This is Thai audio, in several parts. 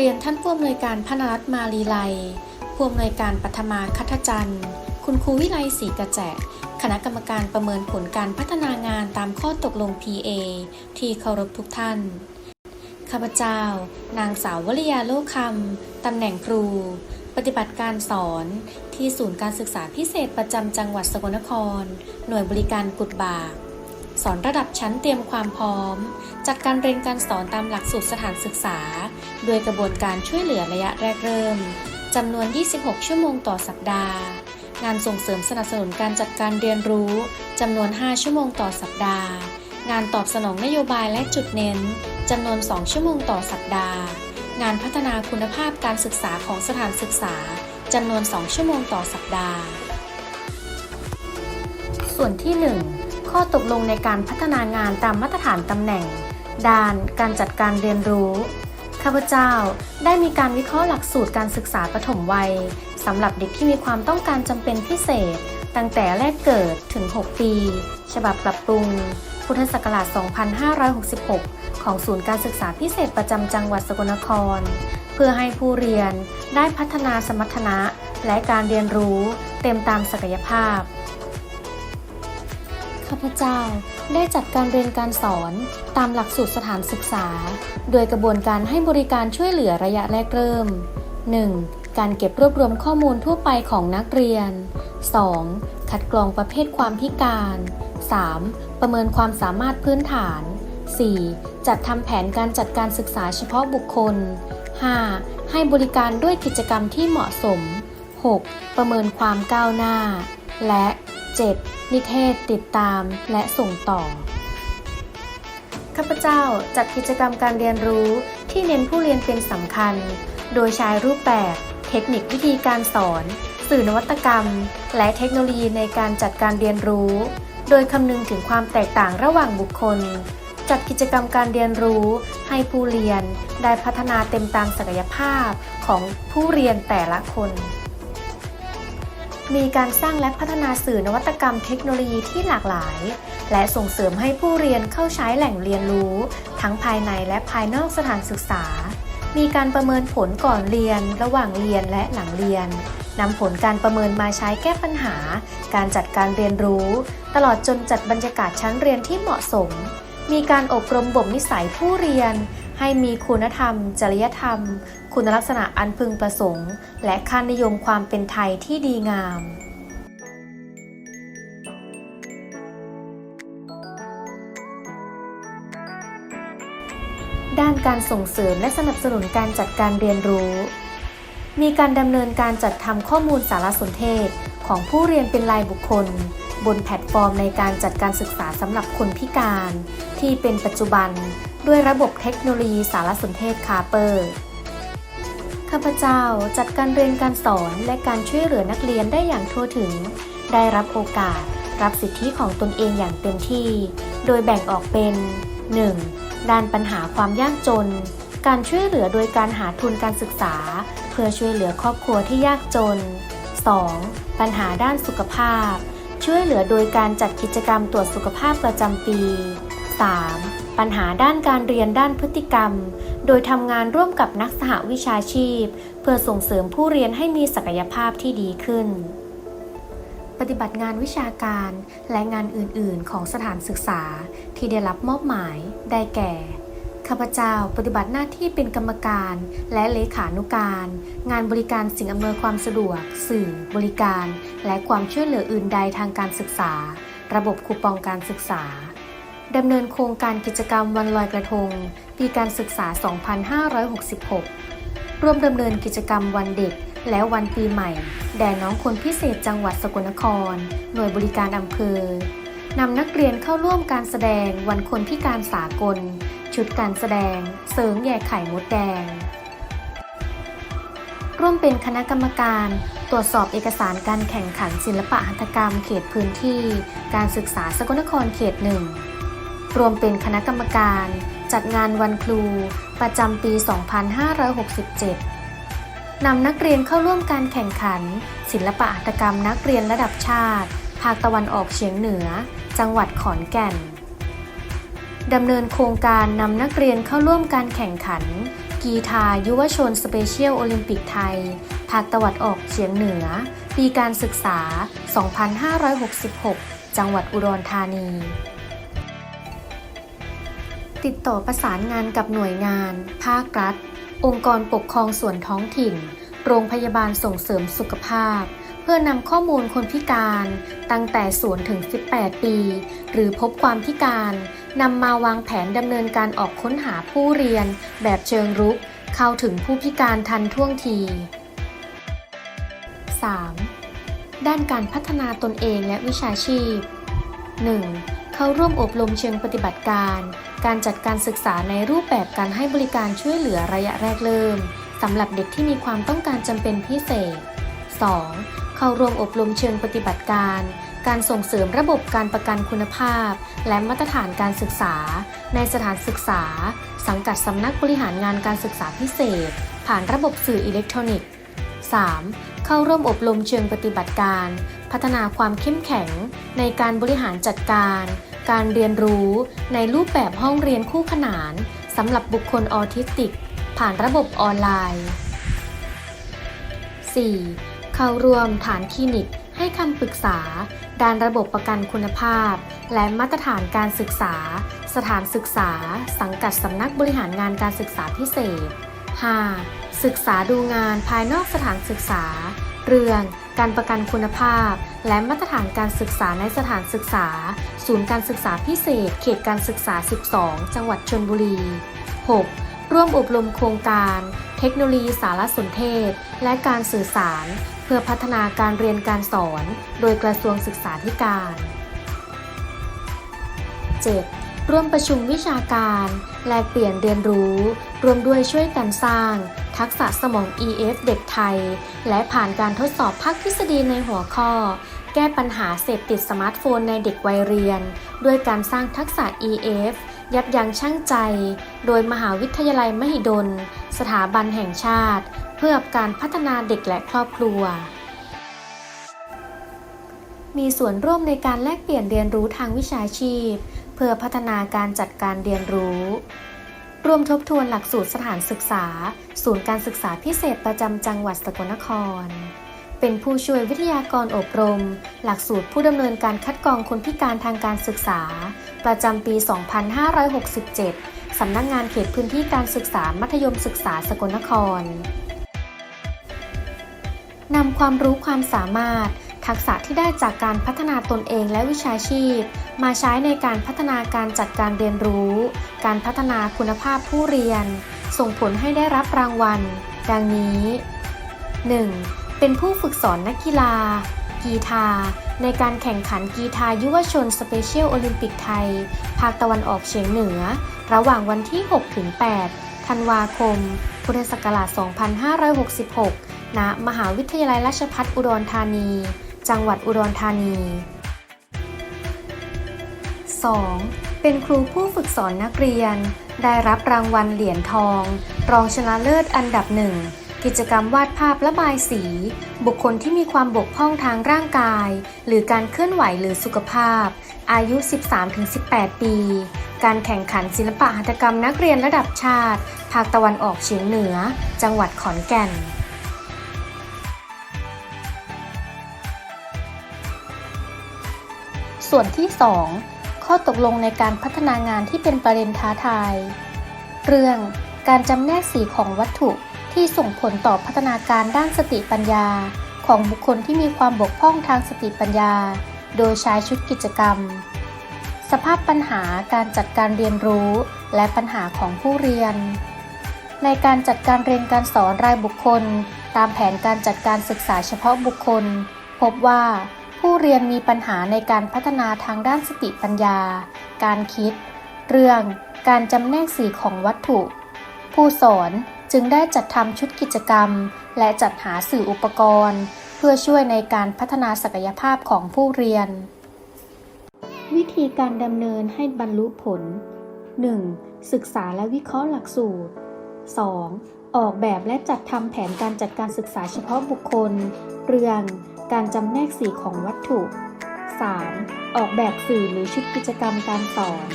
เรียนท่านผู้อำนวยการพนรัตน์มาลีไลผู้อำนวยการปัทมาคัทจันทร์ คุณครูวิไลศรีกระแจคณะกรรมการประเมินผลการพัฒนางานตามข้อตกลง PA ที่เคารพทุกท่าน ข้าพเจ้า นางสาววริยาโลคำตำแหน่งครู ปฏิบัติการสอนที่ศูนย์การศึกษาพิเศษประจำจังหวัดสกลนคร หน่วยบริการกุดบากสอนระดับชั้นเตรียมความพร้อม จากการเรียนการสอนตามหลักสูตรสถานศึกษา โดยกระบวนการช่วยเหลือระยะแรกเริ่มจำนวน 26 ชั่วโมงต่อสัปดาห์ งานส่งเสริมสนับสนุนการจัดการเรียนรู้จำนวน 5 ชั่วโมงต่อสัปดาห์ งานตอบสนองนโยบายและจุดเน้นจำนวน 2 ชั่วโมงต่อสัปดาห์ งานพัฒนาคุณภาพการศึกษาของสถานศึกษาจำนวน 2 ชั่วโมงต่อสัปดาห์ ส่วนที่ 1 ข้อตกลงในการพัฒนางานตามมาตรฐานตำแหน่ง ด้านการจัดการเรียนรู้ ข้าพเจ้าได้มีการวิเคราะห์หลักสูตรการศึกษาปฐมวัยสำหรับเด็กที่มีความต้องการจำเป็นพิเศษ ตั้งแต่แรกเกิดถึง 6 ปี ฉบับปรับปรุง พุทธศักราช 2566 ของศูนย์การศึกษาพิเศษประจำจังหวัดสกลนคร เพื่อให้ผู้เรียนได้พัฒนาสมรรถนะและการเรียนรู้เต็มตามศักยภาพ ข้าพเจ้าได้จัดการเรียนการสอนตามหลักสูตรสถานศึกษา โดยกระบวนการให้บริการช่วยเหลือระยะแรกเริ่ม 1. การเก็บรวบรวมข้อมูลทั่วไปของนักเรียน 2. คัดกรองประเภทความพิการ 3. ประเมินความสามารถพื้นฐาน 4. จัดทำแผนการจัดการศึกษาเฉพาะบุคคล 5. ให้บริการด้วยกิจกรรมที่เหมาะสม 6. ประเมินความก้าวหน้า และ 7. นิเทศติดตามและส่งต่อ ข้าพเจ้าจัดกิจกรรมการเรียนรู้ที่เน้นผู้เรียนเป็นสำคัญ โดยใช้รูปแบบ เทคนิควิธีการสอน สื่อนวัตกรรม และเทคโนโลยีในการจัดการเรียนรู้ โดยคำนึงถึงความแตกต่างระหว่างบุคคล จัดกิจกรรมการเรียนรู้ ให้ผู้เรียนได้พัฒนาเต็มตามศักยภาพของผู้เรียนแต่ละคน มีการสร้างและพัฒนาสื่อนวัตกรรมเทคโนโลยีที่หลากหลาย และส่งเสริมให้ผู้เรียนเข้าใช้แหล่งเรียนรู้ ทั้งภายในและภายนอกสถานศึกษา มีการประเมินผลก่อนเรียน ระหว่างเรียนและหลังเรียนนำผลการประเมินมาใช้แก้ปัญหา การจัดการเรียนรู้ ตลอดจนจัดบรรยากาศชั้นเรียนที่เหมาะสม มีการอบรมบ่มนิสัยผู้เรียน ให้มีคุณธรรม จริยธรรม คุณลักษณะอันพึงประสงค์ และค่านิยมความเป็นไทยที่ดีงามด้านการส่งเสริมและสนับสนุนการจัดการเรียนรู้ มีการดำเนินการจัดทำข้อมูลสารสนเทศ ของผู้เรียนเป็นรายบุคคล บนแพลตฟอร์มในการจัดการศึกษาสำหรับคนพิการ ที่เป็นปัจจุบัน ด้วยระบบเทคโนโลยีสารสนเทศคาเปอร์ข้าพเจ้าจัดการเรียนการสอนและการช่วยเหลือนักเรียนได้อย่างทั่วถึง ได้รับโอกาส รับสิทธิของตนเองอย่างเต็มที่ โดยแบ่งออกเป็น 1. ด้านปัญหาความยากจน การช่วยเหลือโดยการหาทุนการศึกษา เพื่อช่วยเหลือครอบครัวที่ยากจน 2. ปัญหาด้านสุขภาพ ช่วยเหลือโดยการจัดกิจกรรมตรวจสุขภาพประจำปี 3. ปัญหาด้านการเรียนด้านพฤติกรรม โดยทำงานร่วมกับนักสหวิชาชีพ เพื่อส่งเสริมผู้เรียนให้มีศักยภาพที่ดีขึ้น ปฏิบัติงานวิชาการและงานอื่น ๆ ของสถานศึกษาที่ได้รับมอบหมายได้แก่ข้าพเจ้าปฏิบัติหน้าที่เป็นกรรมการและเลขานุการ งานบริการสิ่งอำนวยความสะดวก สื่อ บริการ และความช่วยเหลืออื่นใดทางการศึกษา ระบบคูปองการศึกษา ดำเนินโครงการกิจกรรมวันลอยกระทง ปีการศึกษา 2566 ร่วมดำเนินกิจกรรมวันเด็ก และวันปีใหม่ แด่น้องคนพิเศษจังหวัดสกลนคร หน่วยบริการอำเภอนำนักเรียนเข้าร่วมการแสดงวันคนพิการสากล ชุดการแสดง เสริงแย่ไข่มดแดง ร่วมเป็นคณะกรรมการ ตรวจสอบเอกสารการแข่งขันศิลปะหัตถกรรมเขตพื้นที่ การศึกษาสกลนครเขตหนึ่ง รวมเป็นคณะกรรมการจัดงานวันครูประจำปี 2567 นำนักเรียนเข้าร่วมการแข่งขัน ศิลปะหัตถกรรมนักเรียนระดับชาติ ภาคตะวันออกเฉียงเหนือ จังหวัดขอนแก่น ดำเนินโครงการนำนักเรียนเข้าร่วมการแข่งขัน กีกีฬายุวชนสเปเชียลโอลิมปิกไทย ภาคตะวันออกเฉียงเหนือ ปีการศึกษา 2566 จังหวัดอุดรธานี ติดต่อประสานงานกับหน่วยงาน ภาครัฐ องค์กรปกครองส่วนท้องถิ่น โรงพยาบาลส่งเสริมสุขภาพ เพื่อนำข้อมูลคนพิการ ตั้งแต่0ถึง 18 ปี หรือพบความพิการนำมาวางแผนดำเนินการออกค้นหาผู้เรียน แบบเชิงรุก เข้าถึงผู้พิการทันท่วงที 3. ด้านการพัฒนาตนเองและวิชาชีพ 1. เข้าร่วมอบรมเชิงปฏิบัติการ การจัดการศึกษาในรูปแบบการให้บริการช่วยเหลือระยะแรกเริ่มสำหรับเด็กที่มีความต้องการจำเป็นพิเศษ 2. เข้าร่วมอบรมเชิงปฏิบัติการ การส่งเสริมระบบการประกันคุณภาพ และมาตรฐานการศึกษา ในสถานศึกษา สังกัดสำนักบริหารงานการศึกษาพิเศษ ผ่านระบบสื่ออิเล็กทรอนิกส์ 3. เข้าร่วมอบรมเชิงปฏิบัติการ พัฒนาความเข้มแข็ง ในการบริหารจัดการ การเรียนรู้ในรูปแบบห้องเรียนคู่ขนานสำหรับบุคคลออทิสติก ผ่านระบบออนไลน์ 4. เข้าร่วมฐานคลินิกให้คำปรึกษา ด้านระบบประกันคุณภาพ และมาตรฐานการศึกษา สถานศึกษา สังกัดสำนักบริหารงานการศึกษาพิเศษ 5. ศึกษาดูงานภายนอกสถานศึกษา เรื่องการประกันคุณภาพ และมาตรฐานการศึกษาในสถานศึกษา ศูนย์การศึกษาพิเศษ เขตการศึกษา 12 จังหวัดชนบุรี 6. ร่วมอบรมโครงการ เทคโนโลยีสารสนเทศ และการสื่อสาร เพื่อพัฒนาการเรียนการสอน โดยกระทรวงศึกษาธิการ 7. ร่วมประชุมวิชาการ แลกเปลี่ยนเรียนรู้ รวมด้วยช่วยกันสร้าง ทักษะสมอง EF เด็กไทย และผ่านการทดสอบภาคทฤษฎีในหัวข้อ แก้ปัญหาเสพติดสมาร์ทโฟนในเด็กวัยเรียน ด้วยการสร้างทักษะ EF ยับยั้งชั่งใจ โดยมหาวิทยาลัยมหิดล สถาบันแห่งชาติ เพื่อการพัฒนาเด็กและครอบครัว มีส่วนร่วมในการแลกเปลี่ยนเรียนรู้ทางวิชาชีพ เพื่อพัฒนาการจัดการเรียนรู้ รวมทบทวนหลักสูตรสถานศึกษา ศูนย์การศึกษาพิเศษประจำจังหวัดสกลนคร เป็นผู้ช่วยวิทยากรอบรม หลักสูตรผู้ดำเนินการคัดกรองคนพิการทางการศึกษา ประจำปี 2567 สำนักงงานเขตพื้นที่การศึกษามัธยมศึกษาสกลนครนำความรู้ความสามารถ ทักษะที่ได้จากการพัฒนาตนเองและวิชาชีพ มาใช้ในการพัฒนาการจัดการเรียนรู้ การพัฒนาคุณภาพผู้เรียน ส่งผลให้ได้รับรางวัล ดังนี้ 1. เป็นผู้ฝึกสอนนักกีฬา กีฬาในการแข่งขันกีฬายุวชนสเปเชียลโอลิมปิกไทย ภาคตะวันออกเฉียงเหนือ ระหว่างวันที่ 6-8 ธันวาคม พุทธศักราช 2566 ณ มหาวิทยาลัยราชภัฏอุดรธานี จังหวัดอุดรธานี 2. เป็นครูผู้ฝึกสอนนักเรียน ได้รับรางวัลเหรียญทอง รองชนะเลิศอันดับหนึ่ง กิจกรรมวาดภาพระบายสี บุคคลที่มีความบกพร่องทางร่างกาย หรือการเคลื่อนไหวหรือสุขภาพ อายุ 13-18 ปี การแข่งขันศิลปะหัตถกรรมนักเรียนระดับชาติ ภาคตะวันออกเฉียงเหนือ จังหวัดขอนแก่น ส่วนที่ 2 ข้อตกลงในการพัฒนางานที่เป็นประเด็นท้าทาย เรื่องการจำแนกสีของวัตถุที่ส่งผลต่อพัฒนาการด้านสติปัญญา ของบุคคลที่มีความบกพร่องทางสติปัญญา โดยใช้ชุดกิจกรรม สภาพปัญหาการจัดการเรียนรู้ และปัญหาของผู้เรียน ในการจัดการเรียนการสอนรายบุคคล ตามแผนการจัดการศึกษาเฉพาะบุคคล พบว่า ผู้เรียนมีปัญหาในการพัฒนาทางด้านสติปัญญา การคิด เรื่องการจำแนกสีของวัตถุ ผู้สอนจึงได้จัดทำชุดกิจกรรม และจัดหาสื่ออุปกรณ์ เพื่อช่วยในการพัฒนาศักยภาพของผู้เรียน วิธีการดำเนินให้บรรลุผล 1. ศึกษาและวิเคราะห์หลักสูตร 2. ออกแบบและจัดทำแผนการจัดการศึกษาเฉพาะบุคคล เรื่อง การจำแนกสีของวัตถุ 3. ออกแบบสื่อหรือชุดกิจกรรมการสอน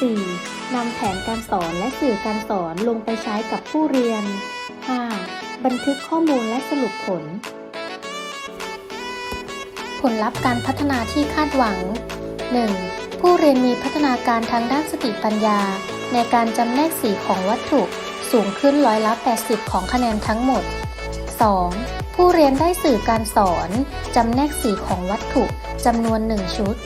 4. นำแผนการสอนและสื่อการสอนลงไปใช้กับผู้เรียน 5. บันทึกข้อมูลและสรุปผล ผลลัพธ์การพัฒนาที่คาดหวัง 1. ผู้เรียนมีพัฒนาการทางด้านสติปัญญา ในการจำแนกสีของวัตถุ สูงขึ้นร้อยละ 80 ของคะแนนทั้งหมด 2. ผู้เรียนได้สื่อการสอน จำแนกสีของวัตถุจำนวน1ชุด